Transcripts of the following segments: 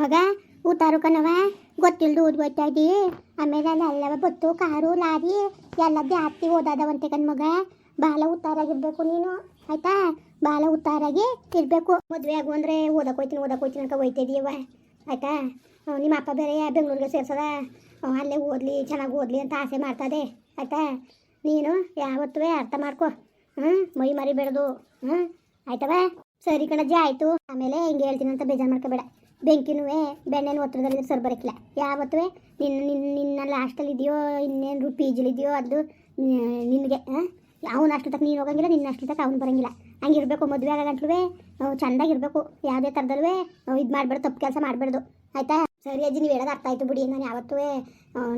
ಮಗ ಊಟಾರು ಕಣವ ಗೊತ್ತಿಲ್ದು ಓದ್ಬೋಯ್ತಾ ಇದ್ದಿ? ಆಮೇಲೆ ಅಲ್ಲೆಲ್ಲವ ಬತ್ತು, ಕಾರು, ಲಾರಿ, ಎಲ್ಲ ಜಾಸ್ತಿ ಓದಾದವಂತೆ ಕಣ್ ಮಗ. ಬಾಲ ಉತ್ತಾರಾಗಿರ್ಬೇಕು ನೀನು, ಆಯ್ತಾ? ಬಾಲ ಉತ್ತಾರಾಗಿ ಇರಬೇಕು. ಮದುವೆ ಆಗು ಅಂದರೆ ಓದಕ್ಕೆ ಹೋಯ್ತೀನಿ ಓದಕ್ಕೆ ಹೋಯ್ತೀನಿ ಅನ್ಕೊ ಹೋಯ್ತಾ ಆಯ್ತಾ ನಿಮ್ಮ ಅಪ್ಪ ಬೇರೆ ಬೆಂಗಳೂರಿಗೆ ಸೇರ್ಸದ? ಅಲ್ಲೇ ಓದಲಿ, ಚೆನ್ನಾಗಿ ಓದಲಿ ಅಂತ ಆಸೆ ಮಾಡ್ತದೆ. ಆಯ್ತಾ? ನೀನು ಯಾವತ್ತೂ ಅರ್ಥ ಮಾಡ್ಕೊ. ಹ್ಞೂ ಮೈ ಮರಿಬೇಡ್ದು ಹ್ಞೂ ಆಯ್ತವ? ಸರಿ ಕಣಜ್ಜಿ, ಆಯಿತು. ಆಮೇಲೆ ಹಿಂಗೆ ಹೇಳ್ತೀನಿ ಅಂತ ಬೇಜಾರು ಮಾಡ್ಕೋಬೇಡ. ಬೆಂಕಿನೂ ಬೆಣ್ಣೆನೂ ಒತ್ತಡದಲ್ಲಿ ಸರ್ ಬರೋಕ್ಕಿಲ್ಲ ಯಾವತ್ತೂ ನಿನ್ನ ನಿನ್ನ ನಿನ್ನ ಲಾಸ್ಟಲ್ಲಿ ಇದೆಯೋ ಇನ್ನೇನು ಪಿ ಜಿಲಿದೆಯೋ ಅದು ನಿನಗೆ ಅವ್ನು ಅಷ್ಟು ತಕ್ಕ ನೀನು ಹೋಗಂಗಿಲ್ಲ, ನಿನ್ನ ಅಷ್ಟು ತಕ್ಕ ಅವ್ನು ಬರೋಂಗಿಲ್ಲ. ಹಂಗಿರ್ಬೇಕು, ಮದುವೆ ಆಗಂಟ್ಲುವೆ ಚೆಂದಾಗಿರ್ಬೇಕು, ಯಾವುದೇ ಥರದಲ್ಲೂ ಇದು ಮಾಡಬೇಡ, ತಪ್ಪು ಕೆಲಸ ಮಾಡಬಾರ್ದು ಆಯಿತಾ? ಸರಿ ಅಜ್ಜಿ, ನೀವು ಹೇಳೋದು ಅರ್ಥ ಆಯ್ತು ಬಿಡಿ, ನಾನು ಯಾವತ್ತೂ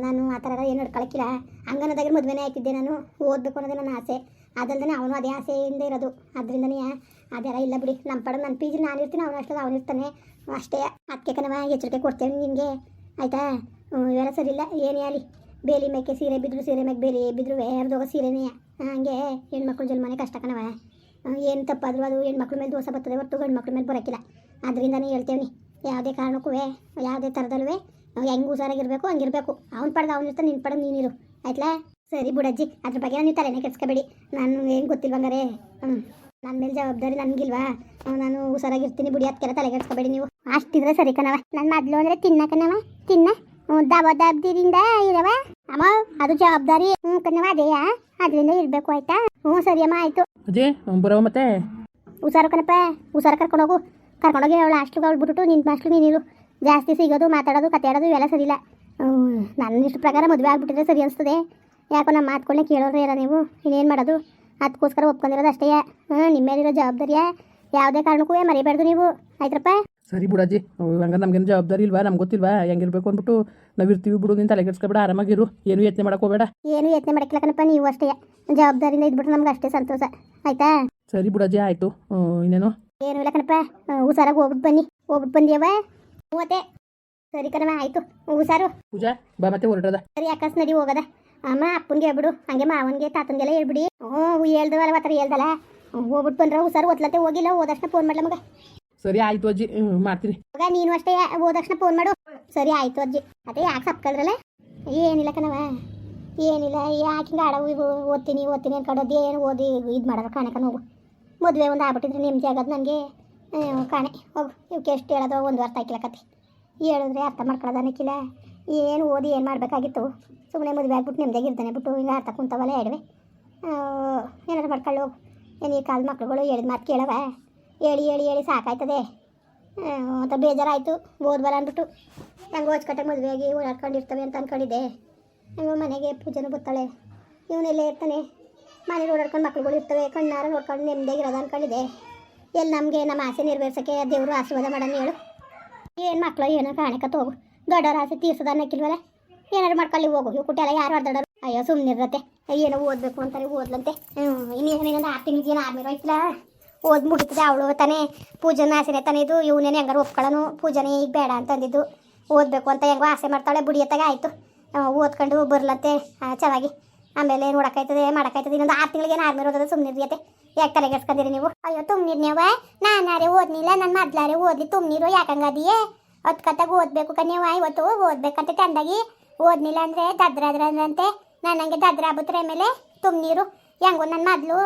ನಾನು ಆ ಥರ ಏನು ನಡ್ಕೊಳಕ್ಕಿಲ್ಲ ಹಂಗನ್ನೋದಾಗಿ ಮದುವೆನೇ ಆಯ್ತಿದ್ದೆ ನಾನು, ಓದಬೇಕು ಅನ್ನೋದೇ ನನ್ನ ಆಸೆ. ಅದಲ್ಲದೆ ಅವನು ಅದೇ ಆಸೆಯಿಂದ ಇರೋದು. ಅದರಿಂದನೇ ಅದೆಲ್ಲ ಇಲ್ಲ ಬಿಡಿ. ನಮ್ಮ ಪಡ ನನ್ನ ಪಿ ನಾನು ಇರ್ತೀನಿ, ಅವನು ಅಷ್ಟೇ, ಅವನು ಇರ್ತಾನೆ. ಅಷ್ಟೇ ಅದಕ್ಕೆ ಕಣವ ಎಚ್ಚರಿಕೆ ಕೊಡ್ತೇನೆ ನಿನಗೆ. ಆಯಿತಾ? ಇವೆಲ್ಲ ಸರಿ ಇಲ್ಲ. ಏನೇ ಆಗಲಿ. ಬೇಲಿ ಮೇಕೆ ಸೀರೆ ಬಿದ್ರು ಸೀರೆ ಮೇಕೆ ಬೇಲಿ ಬಿದ್ರು ದೋಗ ಸೀರೆನೇ. ಹಂಗೆ ಹೆಣ್ಮಕ್ಳು ಜನ್ಮನೆ ಕಷ್ಟ ಕಣವ. ಏನು ತಪ್ಪಾದರೂ ಅದು ಹೆಣ್ಮಕ್ಳ ಮೇಲೆ ದೋಷ ಬರ್ತದೆ ಹೊರತು ಹೆಣ್ಮಕ್ಳ ಮಕ್ಳ ಮೇಲೆ ಬರೋಕ್ಕಿಲ್ಲ. ಅದರಿಂದನೇ ಹೇಳ್ತೇವೆ ಯಾವುದೇ ಕಾರಣಕ್ಕೂ ಯಾವುದೇ ಥರದಲ್ಲೂ ಹೆಂಗೆ ಹುಷಾರಾಗಿರಬೇಕು, ಹಂಗಿರಬೇಕು. ಅವ್ನು ಪಡೆದು ಅವ್ನು ಇರ್ತಾನೆ ನಿನ್ನ ಪಡೆದ ನೀನಿರು ಆಯ್ತಲಾ ಸರಿ ಬುಡಜ್ಜಿ ಅದ್ರ ಬಗ್ಗೆ ನೀವು ತಲೆನೇ ಕೆಡ್ಸ್ಕೊಬೇಡಿ. ನಾನು ಏನು ಗೊತ್ತಿಲ್ವಂಗಾರೆ? ಹ್ಞೂ ನನ್ನ ಮೇಲೆ ಜವಾಬ್ದಾರಿ ನನಗಿಲ್ವಾ? ನಾನು ಹುಷಾರಾಗಿರ್ತೀನಿ ಬಿಡಿ ಅದಕ್ಕೆಲ್ಲ ತಲೆ ಕೆಡ್ಸ್ಕೊಬೇಡಿ ನೀವು. ಅಷ್ಟಿದ್ರೆ ಸರಿ ಕಣವ ನನ್ನ ಮೊದಲು ಅಂದ್ರೆ ತಿನ್ನ ಕಣವ ತಿನ್ನ. ದಬ ದಬ್ದಿರಿಂದ ಇರವ ಅಮ್ಮ ಅದು ಜವಾಬ್ದಾರಿ. ಹ್ಞೂ ಕಣವ ಅದೇಯಾ ಅದರಿಂದ ಇರಬೇಕು ಆಯ್ತಾ? ಹ್ಞೂ ಸರಿ ಅಮ್ಮ ಆಯ್ತು. ಅದೇ ಬರೋ ಮತ್ತೆ? ಹುಷಾರು ಕಣಪ್ಪ ಹುಷಾರು ಕರ್ಕೊಂಡೋಗು ಕರ್ಕೊಂಡೋಗಿ ಅವಳು ಅಷ್ಟು ಅವಳು ಬಿಟ್ಬಿಟ್ಟು ನಿನ್ನ ಅಷ್ಟು ನೀನು ಜಾಸ್ತಿ ಸಿಗೋದು ಮಾತಾಡೋದು ಕತೆ ಆಡೋದು ಇವೆಲ್ಲ ಸರಿ ಇಲ್ಲ ಹ್ಮ್, ನನ್ನ ಇಷ್ಟು ಪ್ರಕಾರ ಮದುವೆ ಆಗ್ಬಿಟ್ಟಿದ್ರೆ ಸರಿ ಅನಿಸ್ತದೆ. ಯಾಕೋ ನಮ್ಮ ಮಾತುಗಳನ್ನ ಕೇಳೋರು ಯಾರ ನೀವು. ಇನ್ನೇನು ಮಾಡೋದು? ಅದಕ್ಕೋಸ್ಕರ ಒಪ್ಕೊಂಡಿರೋದು ಅಷ್ಟೇ. ಹ್ಞೂ ನಿಮ್ಮ ಮೇಲಿರೋ ಜವಾಬ್ದಾರಿಯ ಯಾವುದೇ ಕಾರಣಕ್ಕೂ ಮರಿಬಾರ್ದು ನೀವು. ಆಯ್ತಪ್ಪ ಸರಿ ಬಿಡಜ್ಜಿ ಹಂಗೆ ನಮ್ಗೇನು ಜವಾಬ್ದಾರಿ ಇಲ್ವಾ? ನಮ್ಗೆ ಗೊತ್ತಿಲ್ವಾ? ಹೆಂಗಿರ್ಬೇಕು ಅಂದ್ಬಿಟ್ಟು ನಾವು ಇರ್ತೀವಿ ಬಿಡು ನೀನು ತಲೆ ಕೆಡ್ಸ್ಕೊಬೇಡ ಆರಾಮಾಗಿರು. ಏನು ಯತ್ನೆ ಮಾಡಕ್ಕೆ ಹೋಗಬೇಡ. ಏನು ಯತ್ನೆ ಮಾಡಕ್ಕಿಲ್ಲ ಕಣಪ್ಪ ನೀವು ಅಷ್ಟೇ. ಜವಾಬ್ದಾರಿಯಿಂದ ಇದ್ಬಿಟ್ರೆ ನಮ್ಗೆ ಅಷ್ಟೇ ಸಂತೋಷ. ಆಯ್ತಾ? ಸರಿ ಬಿಡಜ್ಜಿ ಆಯಿತು. ಇನ್ನೇನು? ಏನು ಇಲ್ಲ ಕಣಪ್ಪ ಹುಷಾರಾಗಿ ಹೋಗ್ಬಿಟ್ಟು ಬನ್ನಿ. ಹೋಗ್ಬಿಟ್ಟು ಬಂದಿಯವ ಮೂವತ್ತೆ ಸರಿ ಕಣವ ಆಯ್ತು. ಹುಷಾರು. ಪೂಜಾ ಬಾ ಮತ್ತೆ ಹೊರಟದ. ಸರಿ ಅಕಸ್ ನಡಿ ಹೋಗದ. ಅಮ್ಮ ಅಪ್ಪನ್ಗೆ ಹೇಳ್ಬಿಡು. ಹಂಗೆ ಮಾವನ್ಗೆ ತಾತನ್ಗೆಲ್ಲ ಹೇಳ್ಬಿಡಿ. ಹ್ಞೂ ಹೇಳ್ದವಲ್ಲ ಮಾತ್ರ ಹೇಳ್ದಲ್ಲ? ಹೋಗ್ಬಿಟ್ಟು ಬಂದ್ರೆ ಹುಷಾರು ಓದ್ಲತ್ತೆ ಹೋಗಿಲ್ಲ ಹೋದಕ್ಷಣ ಫೋನ್ ಮಾಡ್ಲ ಮಗ. ಸರಿ ಆಯ್ತು ಅಜ್ಜಿ ಮಾಡ್ತೀನಿ. ಮಗ ನೀನು ಅಷ್ಟೇ ಹೋದಕ್ಷಣ ಫೋನ್ ಮಾಡು. ಸರಿ ಆಯ್ತು ಅಜ್ಜಿ. ಅದೇ ಯಾಕೆ ಸಪ್ಕಲ್ರಲ್ಲ ಏನಿಲ್ಲ ಕಣವ ಏನಿಲ್ಲ ಯಾಕೆ ಹಿಂಗೆ ಆಡ ಓದ್ತೀನಿ ಓದ್ತೀನಿ ಅನ್ಕೊಂಡೋದು ಏನು ಓದಿ ಇದು ಮಾಡೋದು ಕಣ ಹೋಗು. ಮದುವೆ ಒಂದು ಆಗ್ಬಿಟ್ಟಿದ್ರೆ ನಿಮ್ಮ ಆಗೋದು ನನಗೆ ಕಾಣೆ ಹೋಗು. ಇವಕ್ಕೆ ಎಷ್ಟು ಹೇಳೋದು? ಒಂದು ಅರ್ಥ ಹಾಕಿಲ್ಲ ಕತೆ. ಹೇಳಿದ್ರೆ ಅರ್ಥ ಮಾಡ್ಕೊಳ್ಳೋದು ಅನ್ನಕ್ಕಿಲ್ಲ ಏನು ಓದಿ ಏನು ಮಾಡಬೇಕಾಗಿತ್ತು? ಸುಮ್ಮನೆ ಮದುವೆ ಆಗ್ಬಿಟ್ಟು ನಿಮ್ದಾಗಿರ್ತಾನೆ ಬಿಟ್ಟು ಹಿಂಗೆ ಅರ್ಥ ಕುಂತವಲ್ಲ ಎಡವೆ ಏನಾದ್ರು ಮಾಡ್ಕೊಳ್ಳು. ಏನು ಈ ಕಾಲದ ಮಕ್ಳುಗಳು ಹೇಳಿದ ಮಾತು ಕೇಳವ ಹೇಳಿ ಹೇಳಿ ಹೇಳಿ ಸಾಕಾಯ್ತದೆ. ಅಂತ ಬೇಜಾರಾಯಿತು. ಓದ್ಬಲ್ಲ ಅಂದ್ಬಿಟ್ಟು. ಹೆಂಗೆ ಹೊಚ್ಕಟ್ಟಾಗ ಮದುವೆಯಾಗಿ ಓಡಾಡ್ಕೊಂಡಿರ್ತವೆ ಅಂತ ಅಂದ್ಕೊಂಡಿದ್ದೆ ನಂಗೆ ಮನೆಗೆ ಪೂಜೆನೂ ಬರ್ತಾಳೆ ಇವನೆಲ್ಲೇ ಇರ್ತಾನೆ. ಮನೇಲಿ ಓಡಾಡ್ಕೊಂಡು ಮಕ್ಳುಗಳು ಇರ್ತವೆ. ಕಣ್ಣಾರ ನೋಡ್ಕೊಂಡು ನೆಮ್ಮದಿಯಾಗಿರೋದು ಅಂದ್ಕೊಂಡಿದ್ದೆ ಎಲ್ಲಿ ನಮಗೆ ನಮ್ಮ ಆಸೆ ನೆರವೇರ್ಸೋಕ್ಕೆ ದೇವರು ಆಶೀರ್ವಾದ ಮಾಡೋಣ ಹೇಳು. ಏನು ಮಕ್ಕಳು ಏನೋ ಕಾಣಕತ್ತ ದೊಡ್ಡವ್ರ ಆಸೆ ತೀರ್ಸದ ಅನ್ನಕ್ಕಿಲ್ವಲ್ಲ ಏನಾರು ಮಾಡ್ಕೊಳ್ಳಿ, ಹೋಗು. ಇವು ಕುಟ್ಯಲ್ಲ ಯಾರು ಹೊಡೆದಾಡೋರು ಅಯ್ಯೋ ಸುಮ್ಮನಿರತ್ತೆ ಏನೋ ಓದಬೇಕು ಅಂತಾರೆ, ಓದ್ಲಂತೆ. ಹ್ಞೂ ಇನ್ನೇನೇನೊಂದು ಆರು ತಿಂಗಳು ಏನು ಆರ್ಮಿರೋ ಓದ್ ಮುಗಿತದೆ ಅವಳು ತಾನೇ. ಪೂಜನ ಆಸೆನೇ ತಾನೇ ಇದು. ಇವನೇನು ಹೆಂಗಾರು ಒಪ್ಕೊಳ್ಳೋನು ಪೂಜನೆ ಈಗ ಬೇಡ ಅಂತ ಅಂದಿದ್ದು. ಓದಬೇಕು ಅಂತ ಹೆಂಗೋ ಆಸೆ ಮಾಡ್ತಾಳೆ. ಬುಡಿಯತ್ತಾಗ ಆಯಿತು. ಓದ್ಕೊಂಡು ಬರ್ಲಂತೆ. ಚೆನ್ನಾಗಿ. ಆಮೇಲೆ ನೋಡೋಕ್ಕಾಯ್ತದೆ, ಮಾಡೋಕ್ಕಾಯ್ತದೆ. ಇನ್ನೊಂದು ಆರು ತಿಂಗಳಿಗೆ ಏನು ಆರ್ಮಿ ಓದೋದು ಸುಮ್ಮನೆ ಇರಿಯತ್ತೆ ಯಾಕೆ ತಲೆಗೆಡ್ಸ್ಕೊಂಡಿರಿ ನೀವು? ಅಯ್ಯೋ ತುಮ್ನಿರ್ನೇವ ನಾನಾರೆ ಓದ್ನಿಲ್ಲ ನನ್ನ ಮೊದ್ಲಾರೆ ಓದ್ಲಿ ತುಮ್ನೀರು ಯಾಕಂಗದಿಯೇ ಹತ್ತು ಕತ್ತಾಗ ಓದಬೇಕು ಕನ್ಯವ ಇವತ್ತು ಓದ್ಬೇಕಂತ ತಂದಾಗಿ. ಓದ್ನಿಲ್ಲ ಅಂದರೆ ದದ್ರಾದ್ರಂತೆ ನಾನು ಹಂಗೆ ದದ್ರ ಆಗುತ್ತೆ ಮೇಲೆ ತುಮ್ನೀರು ಹೆಂಗೋ ನನ್ನ ಮೊದಲು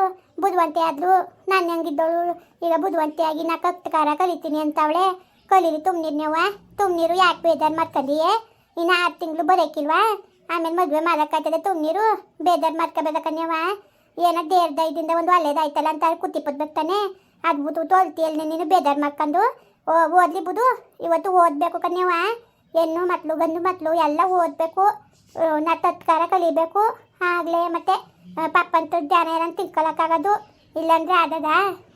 ಬುದ್ಧಿವಂತೆ ಆದ್ಲು, ನಾನು ಹೆಂಗಿದ್ದವಳು ಈಗ ಬುಧವಂತೆ ಆಗಿ ನಾ ಕತ್ಕಾರ ಕಲಿತೀನಿ ಅಂತವಳೆ. ಕಲೀರಿ ತುಮ್ನೀರ್ನೇವ ತುಮ್ನೀರು ಯಾಕೆ ಬೇದಾರ್ ಮರ್ಕದಿಯೇ ಇನ್ನು ಆರು ತಿಂಗಳು ಬರೋಕ್ಕಿಲ್ವಾ ಆಮೇಲೆ ಮದುವೆ ಮಾಡೋಕ್ಕಾಯ್ತದೆ ತುಮ್ನೀರು ಬೇದಾರ್ ಮರ್ಕೋಬೇಕನ್ಯವ ಏನೋ ದೇರ್ದ ಇದರಿಂದ ಒಂದು ಒಳ್ಳೇದಾಯ್ತಲ್ಲ ಅಂತ ಕುತ್ತಿ ಪದ್ಬೇಕು ತಾನೆ. ಅದ್ಭುತ ತೋಲ್ತಿಯಲ್ಲಿ ನೀನು ಬೇದಾರ್ ಮಾಡ್ಕೊಂಡು ಓದ್ಲಿ ಬುದು ಇವತ್ತು ಓದಬೇಕು ಕನ್ಯವ ಹೆಣ್ಣು ಮಕ್ಕಳು ಗಂಡು ಮಕ್ಕಳು ಎಲ್ಲ ಓದಬೇಕು. ನಾ ತತ್ಕಾರ ಕಲಿಬೇಕು. ಆಗಲೇ ಮತ್ತೆ ಪಪ್ಪಂತ ಜ್ಞಾನ ಏನಂತ ತಿಳ್ಕೊಳಕ್ಕಾಗೋದು. ಇಲ್ಲಾಂದ್ರೆ ಆಗದ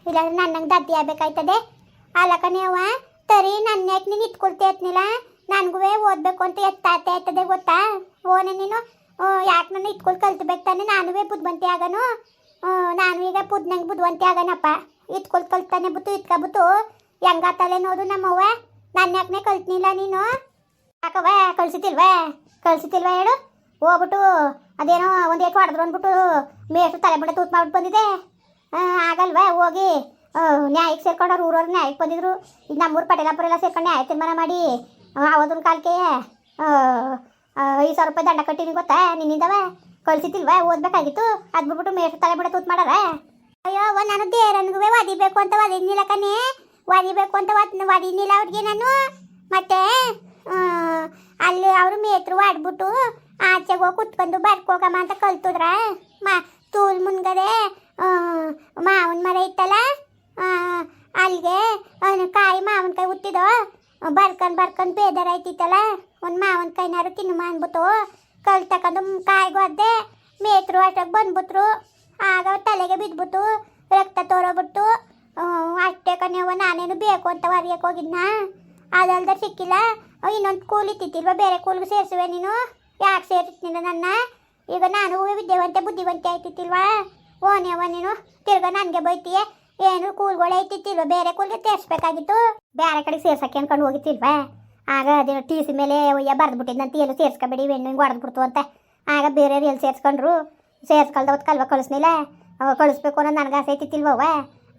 ಇಲ್ಲಾಂದ್ರೆ ನನ್ನಂಗೆ ದದ್ದಿ ಆಗಬೇಕಾಯ್ತದೆ. ಅಲ್ಲ ಕನ್ಯವ ತರಿ ನನ್ನ ಯಾಕೆ ನೀನು ಇಟ್ಕೊಳ್ತೇತ್ನಿಲ್ಲ ನನಗೂ ಓದಬೇಕು ಅಂತ ಎತ್ತಾತೆ ಆಯ್ತದೆ ಗೊತ್ತಾ? ಓನೆ ನೀನು ಯಾಕೆ ನಾನು ಇಟ್ಕೊಂಡು ಕಲ್ತ್ಬೇಕು ತಾನೆ? ನಾನು ಬುದ್ಧಿವಂತೆ ಆಗನು? ನಾನು ಈಗ ಬುದ್ಧಂಗೆ ಬುದ್ಧಿವಂತೆ ಆಗನಪ್ಪ. ಇಟ್ಕೊಳ್ ಕಲ್ತಾನೆ ಬಿಟ್ಟು ಇಟ್ಕೊಬಿಟ್ಟು ಹೆಂಗಾತಲೆ ನೋಡು ನಮ್ಮವ್ವ? ನನ್ನ ಯಾಕನೇ ಕಲ್ತ್ನಿಲ್ಲ ನೀನು? ಯಾಕವ್ವ? ಕಳ್ಸಿತಿಲ್ವಾ? ಕಳ್ಸಿತಿಲ್ವಾ ಹೇಳು? ಹೋಗ್ಬಿಟ್ಟು ಅದೇನೋ ಒಂದು ಏಟು ಹೊಡೆದ್ರು ಅಂದ್ಬಿಟ್ಟು ಮೇಷ್ಟು ತಲೆ ಬಿಡ ತೂತ್ ಮಾಡ್ಬಿಟ್ಟು ಬಂದಿದೆ. ಆಗಲ್ವ, ಹೋಗಿ. ನ್ಯಾಯಕ್ಕೆ ಸೇರ್ಕೊಂಡವ್ರು ಊರವ್ರು ನ್ಯಾಯಕ್ಕೆ ಬಂದಿದ್ರು. ಈಗ ನಮ್ಮೂರು ಪಟೇಲಾಪುರ ಎಲ್ಲ ಸೇರ್ಕೊಂಡು ನ್ಯಾಯ ತೀರ್ಮಾನ ಮಾಡಿ. ಅವತ್ತಿನ ಕಾಲಕ್ಕೆ ಐದು ಸಾವಿರ ರೂಪಾಯಿ ದಂಡ ಕಟ್ಟಿನಿ ಗೊತ್ತಾ? ನಿನ್ನಿಂದವ? ಕಳ್ಸಿತಿಲ್ವ? ಓದ್ಬೇಕಾಗಿತ್ತು. ಅದ್ಬಿಟ್ಬಿಟ್ಟು ಬಿಟ್ಬಿಟ್ಟು ಮೇಷ್ಟ್ರು ತಲೆ ಬಿಡ ತೂತ್ ಮಾಡಾರ? ಅಯ್ಯೋ ನಾನು ದೇರನ್ಗೂ ವಾದಿಬೇಕು ಅಂತ ವಾದಿನಿಲ್ಲ ಕಣೆ. ವಾದಿಬೇಕು ಅಂತ ವಾದ್ ವಾದಿನಿಲ್ಲ ಅವ್ರಿಗೆ ನಾನು. ಮತ್ತೆ ಅಲ್ಲಿ ಅವರು ಮೇತ್ರು ಆಡ್ಬಿಟ್ಟು ಆಚೆಗೆ ಹೋಗಿ ಕುತ್ಕೊಂಡು ಬರ್ಕೋಗಮ್ಮ ಅಂತ ಕಲ್ತುದ್ರ. ಮಾ ತೂಲ್ ಮುನ್ಗದೆ ಮಾವನ ಮರ ಇತ್ತಲ್ಲ ಅಲ್ಲಿಗೆ ಕಾಯಿ ಮಾವಿನಕಾಯಿ ಹುಟ್ಟಿದೋ ಬರ್ಕೊಂಡು ಬರ್ಕೊಂಡು ಬೇದರ ಆಯ್ತಿತ್ತಲ್ಲ, ಒಂದು ಕೈನಾರು ತಿನ್ನು ಅಂದ್ಬಿಟ್ಟು ಕಲ್ ತಕೊಂಡು ಕಾಯಿಗೆ ಮೇತ್ರು ಅಷ್ಟಕ್ಕೆ ಬಂದ್ಬಿಟ್ರು. ಆಗ ತಲೆಗೆ ಬಿದ್ಬಿಟ್ಟು ರಕ್ತ ತೋರೋಬಿಟ್ಟು ಅಷ್ಟೇ ಕಣವ ನಾನೇನು ಬೇಕು ಅಂತ ಹೊರಗೆ ಹೋಗಿದ್ನಾ? ಅದಲ್ದ ಸಿಕ್ಕಿಲ್ಲ. ಇನ್ನೊಂದು ಕೂಲಿ ತಿತ್ತಿಲ್ವ ಬೇರೆ ಕೂಲಿಗೆ ಸೇರಿಸುವೆ ನೀನು? ಯಾಕೆ ಸೇರಿಸ್ತೀನಿ ನನ್ನ? ಈಗ ನಾನು ವಿದ್ಯಾವಂತೆ, ಬುದ್ಧಿವಂತೆ ಆಯ್ತಿತ್ತಿಲ್ವಾ? ಓನೇವ ನೀನು ತಿರ್ಗ ನನಗೆ ಬೈತೀಯ? ಏನು, ಕೂಲ್ಗಳು ಐತಿತ್ತಿಲ್ವ ಬೇರೆ ಕೂಲ್ಗೆ ಸೇರಿಸ್ಬೇಕಾಗಿತ್ತು? ಬೇರೆ ಕಡೆಗೆ ಸೇರ್ಸಕ್ಕೆ ಅನ್ಕೊಂಡು ಹೋಗಿತ್ತಿಲ್ವಾ? ಆಗ ಅದೇನು ಟಿ ಸಿ ಮೇಲೆ ಒಯ್ಯ ಬರೆದ್ಬಿಟ್ಟಿದ್ದಂತ ಏನು ಸೇರ್ಸ್ಕೊಬೇಡಿ, ಹೆಣ್ಣು ಹಿಂಗೆ ಹೊಡೆದ್ಬಿಡ್ತು ಅಂತ. ಆಗ ಬೇರೆಯವ್ರು ಎಲ್ಲಿ ಸೇರ್ಸ್ಕೊಂಡ್ರು. ಸೇರ್ಸ್ಕೊಳ್ದವತ್ತು ಕಲ್ವ ಕಳಿಸ್ನಿಲ್ಲ. ಅವ ಕಳಿಸ್ಬೇಕು ಅನ್ನೋದು ನನಗೆ ಆಸೆ ಐತಿತ್ತಿಲ್ವವ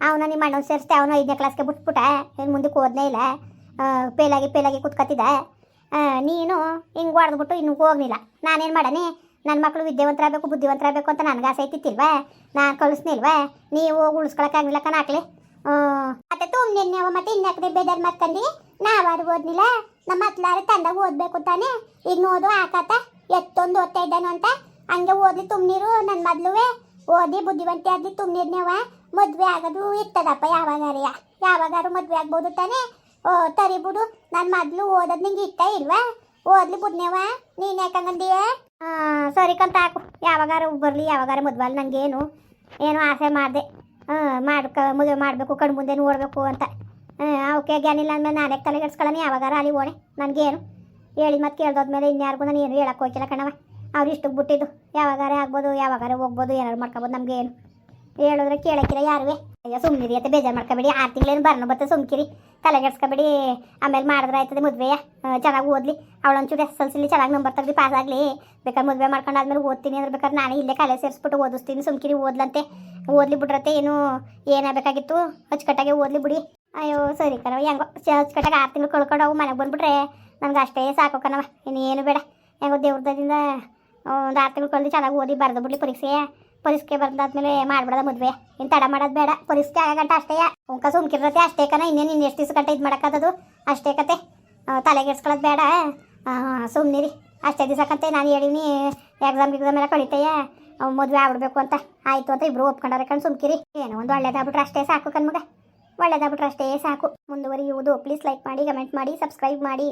ಅವನ ನಿಮ್ಮ ಅಣ್ಣನ ಸೇರಿಸ್ತೆ ಅವನು ಐದನೇ ಕ್ಲಾಸ್ಗೆ ಬಿಟ್ಬಿಟ್ಟ ಏನು ಮುಂದಕ್ಕೆ ಓದನೇ ಇಲ್ಲ. ಪೇಲಾಗಿ ಪೇಲಾಗಿ ಕುತ್ಕತ್ತಿದ್ದ. ನೀನು ಹಿಂಗೆ ಹೊಡೆದ್ಬಿಟ್ಟು ಇನ್ನೂ ಹೋಗ್ಲಿಲ್ಲ ನಾನೇನು ಮಾಡನೆ? ನನ್ನ ಮಕ್ಕಳು ವಿದ್ಯಾವಂತರಾಗಬೇಕು, ಬುದ್ಧಿವಂತರಾಗಬೇಕು ಅಂತ ನನಗೆ ಆಸೆ ಐತಿತ್ತಿಲ್ವಾ ನಾನು ಕಳಿಸ್ನಿಲ್ವಾ ನೀವು ಉಳಿಸ್ಕೊಳಕ್ಕಾಗಲಿಲ್ಲ ಕಣಾಕ್ಲಿ ಮತ್ತೆ ತುಂಬ ಮತ್ತೆ ಇನ್ಯಾಕಡೆ ಬೇಜಾರು ನಾವು ನಾವಾರು ಓದ್ನಿಲ್ಲ. ನಮ್ಮ ಮತ್ಲಾರು ತಂದಾಗ ಓದಬೇಕು ತಾನೆ. ಈಗ ಓದು ಆಕಾತ ಎತ್ತೊಂದು ಓದ್ತಾ ಇದ್ದಾನು ಅಂತ. ಹಂಗೆ ಓದ್ಲಿ ತುಮ್ನೀರು ನನ್ನ ಮೊದಲುವೆ. ಓದಿ ಬುದ್ಧಿವಂತೆ ಆದ್ಲಿ ತುಮ್ನೀರ್ನೇವ ಮದ್ವೆ ಆಗೋದು ಇರ್ತದಪ್ಪ ಯಾವಾಗಾರ ಯಾವಾಗಾರು ಮದುವೆ ಆಗ್ಬೋದು ತಾನೆ? ಓ, ತರಿ ಬಿಡು. ನನ್ನ ಮೊದಲು ಓದೋದು ನಿಂಗೆ ಇಷ್ಟ ಇಲ್ವಾ? ಓದ್ಲಿ ಬಿಡ್ನೇವ? ನೀನು ಯಾಕಂಗಂದೀಯ ಸರಿ ಕಂತ ಹಾಕು. ಯಾವಾಗಾರ ಬರಲಿ, ಯಾವಾಗಾರ ಮದ್ವೆ ನನಗೇನು ಏನು ಆಸೆ ಮಾಡಿದೆ. ಮಾಡ್ಕ, ಮದುವೆ ಮಾಡಬೇಕು ಕಣ್ಣು ಮುಂದೆ ನೋಡಬೇಕು ಅಂತ. ಅವಕ್ಕೆ ಜ್ಞಾನಿಲ್ಲ ಅಂದಮೇಲೆ ನಾನೇ ತಲೆ ಕೆಡ್ಸ್ಕೊಳ್ಳೋಣ ಯಾವಾಗಾರ ಅಲ್ಲಿ ಓಣೆ. ನನಗೇನು. ಹೇಳಿ ಮತ್ತೆ ಕೇಳ್ದೋದ್ಮೇಲೆ ಇನ್ಯಾರಿಗೂ ನಾನು ಏನು ಹೇಳಕ್ಕೆ ಹೋಗಿಲ್ಲ ಕಣವ ಅವ್ರು ಇಷ್ಟಕ್ಕೆ ಬಿಟ್ಟಿದ್ದು. ಯಾವಾಗಾರ ಆಗ್ಬೋದು, ಯಾವಾಗಾರ ಹೋಗ್ಬೋದು, ಏನಾರು ಮಾಡ್ಕೊಬೋದು ನಮ್ಗೆ ಏನು ಹೇಳಿದ್ರೆ ಕೇಳಕ್ಕಿರ ಯಾರುವೆ? ಅಯ್ಯೋ ಸುಮ್ಮನಿರಿ ಅಂತ ಬೇಜಾರು ಮಾಡ್ಕೊಬೇಡಿ. ಆರು ತಿಂಗಳೇನು ಬರ್ನ ಬತ್ತೆ, ಸುಮ್ಕಿರಿ. ತಲೆಗೆಡ್ಸ್ಕೊಬೇಡಿ ಆಮೇಲೆ ಮಾಡಿದ್ರೆ ಆಯ್ತದೆ ಮದುವೆ ಚೆನ್ನಾಗಿ ಓದ್ಲಿ. ಅವಳೊಂಚೂರು ಎಸ್ ಎಲ್ ಸಿಲಿ ಚೆನ್ನಾಗಿ ನಂಬರ್ ತೆಗ್ದು ಪಾಸ್ ಆಗಲಿ. ಬೇಕಾದ್ರೆ ಮದುವೆ ಮಾಡ್ಕೊಂಡು ಆದ್ಮೇಲೆ ಓದ್ತೀನಿ ಅಂದ್ರೆ ಬೇಕಾದ್ರೆ ನಾನು ಇಲ್ಲೇ ಕಾಲೇಜ್ ಸೇರಿಸ್ಬಿಟ್ಟು ಓದಿಸ್ತೀನಿ. ಸುಮ್ಕಿರಿ, ಓದ್ಲಂತೆ. ಓದ್ಲಿ ಬಿಡ್ರತ್ತೆ, ಏನು ಏನಾಗಬೇಕಾಗಿತ್ತು ಅಚ್ಚುಕಟ್ಟಾಗೆ ಓದ್ಲಿ ಬಿಡಿ. ಅಯ್ಯೋ, ಸರಿ ಕಣವ ಹೆಂಗೋ ಅಚ್ಚುಕಟ್ಟಾಗಿ ಆರು ತಿಂಗಳು ಕಳ್ಕೊಂಡು ಅವು ಮನೆಗೆ ಬಂದ್ಬಿಟ್ರೆ ನನಗೆ ಅಷ್ಟೇ ಸಾಕು ಕಣವ ಇನ್ನೇನು ಬೇಡ. ಹೆಂಗೋ ದೇವ್ರದಿಂದ ಒಂದು ಆರು ತಿಂಗಳು ಕಳೆದು ಚೆನ್ನಾಗಿ ಓದಿ ಬರೆದು ಬಿಡ್ಲಿ ಪರೀಕ್ಷೆ. ಪರೀಕ್ಷೆ ಬಂದಾದ್ಮೇಲೆ ಮಾಡ್ಬಿಡದ ಮದುವೆ. ಇನ್ನು ತಡ ಮಾಡೋದು ಬೇಡ. ಪರೀಕ್ಷೆ ಆಗಂಟ ಅಷ್ಟೇ. ಉಂಕ ಸುಮ್ಕಿರತ್ತೆ ಅಷ್ಟೇ ಕಣ. ಇನ್ನೇನು ಇನ್ನು ಎಷ್ಟು ದಿವಸ ಗಂಟೆ ಇದು ಮಾಡೋಕ್ಕದು ಅಷ್ಟೇ ಕತೆ. ತಲೆಗೆಡ್ಸ್ಕೊಳ್ಳೋದು ಬೇಡ. ಸುಮ್ನಿರಿ. ಅಷ್ಟೇ ದಿವಸಕ್ಕಂತೆ ನಾನು ಹೇಳಿನಿ ಎಕ್ಸಾಮ್ ಎಕ್ಸಾಮ್ ಎಲ್ಲ ಕಳಿತಯ್ಯ ಮದುವೆ ಆಗ್ಬಿಡ್ಬೇಕು ಅಂತ. ಆಯಿತು ಅಂತ ಇಬ್ರು ಒಪ್ಕೊಂಡಾರೆ ಕಣ್ ಸುಮ್ಕಿರಿ. ಏನೋ ಒಂದು ಒಳ್ಳೇದಾಗ್ಬಿಟ್ರೆ ಅಷ್ಟೇ ಸಾಕು ಕಣ್ಮಗ. ಒಳ್ಳೇದಾಗ್ಬಿಟ್ರೆ ಅಷ್ಟೇ ಸಾಕು. ಮುಂದುವರಿಯುವುದು. ಪ್ಲೀಸ್ ಲೈಕ್ ಮಾಡಿ ಕಮೆಂಟ್ ಮಾಡಿ ಸಬ್ಸ್ಕ್ರೈಬ್ ಮಾಡಿ.